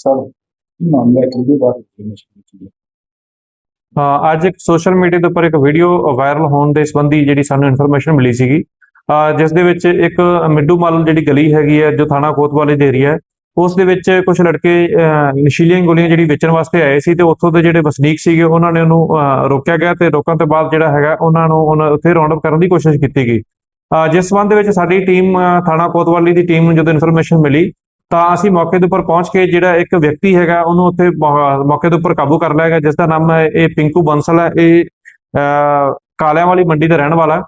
Sir ਮਾਮਲਾ ਹੈ ਕਿਹਦੇ ਬਾਰੇ ਇਨਫੋਰਮੇਸ਼ਨ ਦਿੱਤੀ ਹੈ ਹਾਂ, ਅੱਜ ਇੱਕ ਸੋਸ਼ਲ ਮੀਡੀਆ ਦੇ ਉੱਪਰ ਇੱਕ ਵੀਡੀਓ ਵਾਇਰਲ ਹੋਣ ਦੇ ਸੰਬੰਧੀ ਜਿਹੜੀ ਸਾਨੂੰ ਇਨਫੋਰਮੇਸ਼ਨ ਮਿਲੀ ਸੀਗੀ ਜਿਸ ਦੇ ਵਿੱਚ ਇੱਕ ਮਿੱਡੂ ਮੱਲ ਜਿਹੜੀ ਗਲੀ ਹੈਗੀ ਹੈ, ਜੋ ਥਾਣਾ ਕੋਤਵਾਲੀ ਦੇ ਏਰੀਆ ਹੈ, ਉਸ ਦੇ ਵਿੱਚ ਕੁਝ ਲੜਕੇ ਨਸ਼ੀਲੀਆਂ ਗੋਲੀਆਂ ਜਿਹੜੀ ਵੇਚਣ ਵਾਸਤੇ ਆਏ ਸੀ ਤੇ ਉੱਥੋਂ ਦੇ ਜਿਹੜੇ ਵਸਨੀਕ ਸੀਗੇ, ਉਹਨਾਂ ਨੇ ਉਹਨੂੰ ਰੋਕਿਆ ਗਿਆ ਤੇ ਰੋਕਣ ਤੋਂ ਬਾਅਦ ਜਿਹੜਾ ਹੈਗਾ, ਉਹਨਾਂ ਨੂੰ ਉਹਨਾਂ ਉੱਥੇ ਰਾਉਂਡ ਅਪ ਕਰਨ ਦੀ ਕੋਸ਼ਿਸ਼ ਕੀਤੀ ਗਈ। ਜਿਸ ਸੰਬੰਧ ਵਿੱਚ ਸਾਡੀ ਟੀਮ ਥਾਣਾ ਕੋਤਵਾਲੀ ਦੀ ਟੀਮ ਨੂੰ ਜਦੋਂ ਇਨਫੋਰਮੇਸ਼ਨ ਮਿਲੀ ਤਾਂ ਅਸੀਂ ਮੌਕੇ ਦੇ ਉੱਪਰ ਪਹੁੰਚ ਕੇ ਜਿਹੜਾ ਇੱਕ ਵਿਅਕਤੀ ਹੈਗਾ ਉਹਨੂੰ ਉੱਥੇ ਮੌਕੇ ਦੇ ਉੱਪਰ ਕਾਬੂ ਕਰ ਲਿਆ ਗਿਆ ਜਿਸ ਦਾ ਨਾਮ ਹੈ ਇਹ ਪਿੰਕੂ ਬੰਸਲ ਹੈ। ਇਹ ਕਾਲਿਆਂ ਵਾਲੀ ਮੰਡੀ ਦਾ ਰਹਿਣ ਵਾਲਾ ਹੈ।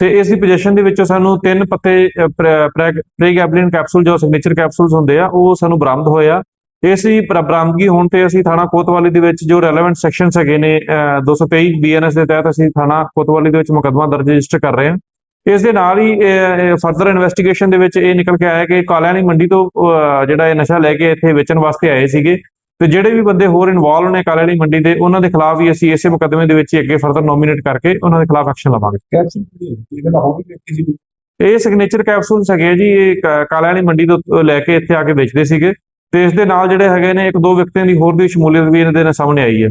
ਤੇ ਇਸ ਦੀ ਪੋਜੀਸ਼ਨ ਦੇ ਵਿੱਚੋਂ ਸਾਨੂੰ ਤਿੰਨ ਪੱਤੇ ਪ੍ਰੈਗੈਬਲਿਨ ਕੈਪਸੂਲ ਜੋ ਸਿਗਨੇਚਰ ਕੈਪਸੂਲਸ ਹੁੰਦੇ ਆ ਉਹ ਸਾਨੂੰ ਬਰਾਮਦ ਹੋਏ ਆ। ਇਸ ਦੀ ਬਰਾਮਦਗੀ ਹੋਣ ਤੇ ਅਸੀਂ ਥਾਣਾ ਕੋਤਵਾਲੀ ਦੇ ਵਿੱਚ ਜੋ ਰੈਲੇਵੈਂਟ ਸੈਕਸ਼ਨਸ ਹੈਗੇ ਨੇ ਅਹ, 223 ਬੀਐਨਐਸ ਦੇ ਤਹਿਤ ਅਸੀਂ ਥਾਣਾ ਕੋਤਵਾਲੀ ਦੇ ਵਿੱਚ ਮੁਕੱਦਮਾ ਦਰਜ ਰਜਿਸਟਰ ਕਰ ਰਹੇ ਹਾਂ। ਇਸ ਦੇ ਨਾਲ ਹੀ ਫਰਦਰ ਇਨਵੈਸਟੀਗੇਸ਼ਨ ਦੇ ਵਿੱਚ ਇਹ ਨਿਕਲ ਕੇ ਆਇਆ ਕਿ ਕਾਲਿਆਂ ਦੀ ਮੰਡੀ ਤੋਂ ਜਿਹੜਾ ਇਹ ਨਸ਼ਾ ਲੈ ਕੇ ਇੱਥੇ ਵੇਚਣ ਵਾਸਤੇ ਆਏ ਸੀਗੇ। ਤੇ ਜਿਹੜੇ ਵੀ ਬੰਦੇ ਹੋਰ ਇਨਵੋਲਵ ਨੇ ਕਾਲਿਆਂ ਦੀ ਮੰਡੀ ਦੇ, ਉਹਨਾਂ ਦੇ ਖਿਲਾਫ ਵੀ ਅਸੀਂ ਇਸੇ ਮੁਕੱਦਮੇ ਦੇ ਵਿੱਚ ਹੀ ਅੱਗੇ ਫਰਦਰ ਨੋਮੀਨੇਟ ਕਰਕੇ ਉਹਨਾਂ ਦੇ ਖਿਲਾਫ ਐਕਸ਼ਨ ਲਵਾਂਗੇ। ਇਹ ਸਿਗਨੇਚਰ ਕੈਪਸੂਲਸ ਹੈਗੇ ਆ ਜੀ, ਇਹ ਕ- ਕਾਲਿਆਂ ਵਾਲੀ ਮੰਡੀ ਤੋਂ ਲੈ ਕੇ ਇੱਥੇ ਆ ਕੇ ਵੇਚਦੇ ਸੀਗੇ। ਤੇ ਇਸ ਦੇ ਨਾਲ ਜਿਹੜੇ ਹੈਗੇ ਨੇ, ਇੱਕ ਦੋ ਵਿਅਕਤੀਆਂ ਦੀ ਹੋਰ ਵੀ ਸ਼ਮੂਲੀਅਤ ਵੀ ਇਹਨਾਂ ਦੇ ਨਾਲ ਸਾਹਮਣੇ ਆਈ ਹੈ।